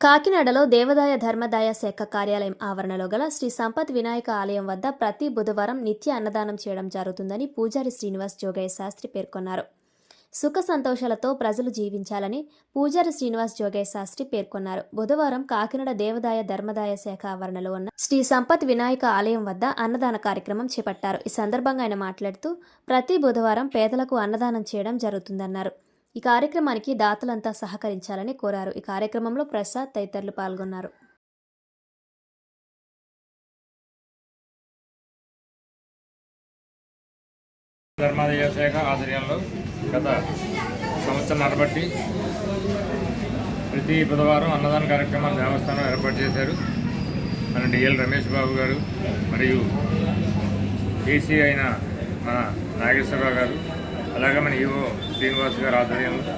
కాకినాడలో దేవాదాయ ధర్మదాయ శాఖ కార్యాలయం ఆవరణలో గల శ్రీ సంపత్ వినాయక ఆలయం వద్ద ప్రతి బుధవారం నిత్య అన్నదానం చేయడం జరుగుతుందని పూజారి శ్రీనివాస్ జోగయ్య శాస్త్రి పేర్కొన్నారు. సుఖ సంతోషాలతో ప్రజలు జీవించాలని పూజారి శ్రీనివాస్ జోగయ్య శాస్త్రి పేర్కొన్నారు. బుధవారం కాకినాడ దేవాదాయ ధర్మదాయ శాఖ ఆవరణలో ఉన్న శ్రీ సంపత్ వినాయక ఆలయం వద్ద అన్నదాన కార్యక్రమం చేపట్టారు. ఈ సందర్భంగా ఆయన మాట్లాడుతూ ప్రతి బుధవారం పేదలకు అన్నదానం చేయడం జరుగుతుందన్నారు. ఈ కార్యక్రమానికి దాతలంతా సహకరించాలని కోరారు. ఈ కార్యక్రమంలో ప్రసాద్ తదితరులు పాల్గొన్నారు. ధర్మాదాయ శాఖ ఆధ్వర్యంలో గత సంవత్సరం నడబట్టి ప్రతి బుధవారం అన్నదాన కార్యక్రమాలు దేవస్థానం ఏర్పాటు చేశారు. మన డిఎల్ రమేష్ బాబు గారు మరియు ఏసీ అయిన మన నాగేశ్వరరావు గారు అలాగే మన ఈవో శ్రీనివాస్ గారు ఆధ్వర్యంలో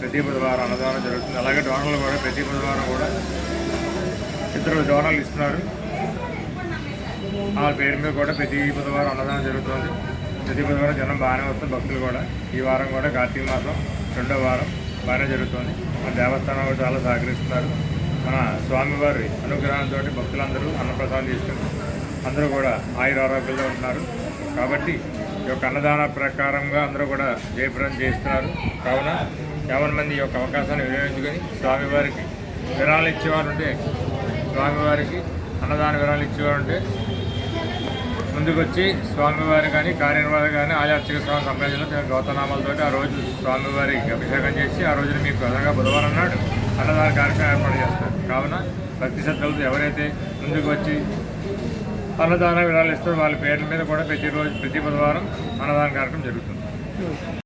ప్రతి బుధవారం అన్నదానం జరుగుతుంది. అలాగే డోనర్లు కూడా ప్రతి బుధవారం కూడా ఇద్దరు డోనర్లు ఇస్తున్నారు. ఆ పేరు మీద కూడా ప్రతి బుధవారం అన్నదానం జరుగుతుంది. ప్రతి బుధవారం జనం బాగానే వస్తుంది భక్తులు కూడా. ఈ వారం కూడా కార్తీక మాసం రెండో వారం బాగానే జరుగుతుంది. మన దేవస్థానం కూడా చాలా సహకరిస్తున్నారు. మన స్వామివారి అనుగ్రహంతో భక్తులందరూ అన్నప్రసాదం తీసుకుని అందరూ కూడా ఆయుర ఆరోగ్యంలో ఉంటున్నారు. కాబట్టి ఈ యొక్క అన్నదాన ప్రకారంగా అందరూ కూడా జయప్రదం చేస్తున్నారు. కావున యావన్ మంది ఈ యొక్క అవకాశాన్ని వినియోగించుకొని స్వామివారికి విరాళాలు ఇచ్చేవారు ఉంటే స్వామివారికి అన్నదాన విరాళాలు ఇచ్చేవారు ఉంటే ముందుకొచ్చి స్వామివారి కానీ కార్యనిర్వాహక కానీ ఆయా స్వామి సమ్మేళనంలో గౌతనామాలతో ఆ రోజు స్వామివారికి అభిషేకం చేసి ఆ రోజున మీకు ప్రధానంగా బుధవారం నాడు అన్నదాన కార్యక్రమం ఏర్పాటు చేస్తారు. కావున భక్తి శ్రద్ధలతో ఎవరైతే ముందుకు వచ్చి అన్నదాన విధాలు ఇస్తారు వాళ్ళ పేర్ల మీద కూడా ప్రతిరోజు ప్రతి బుధవారం అన్నదాన కార్యక్రమం జరుగుతుంది.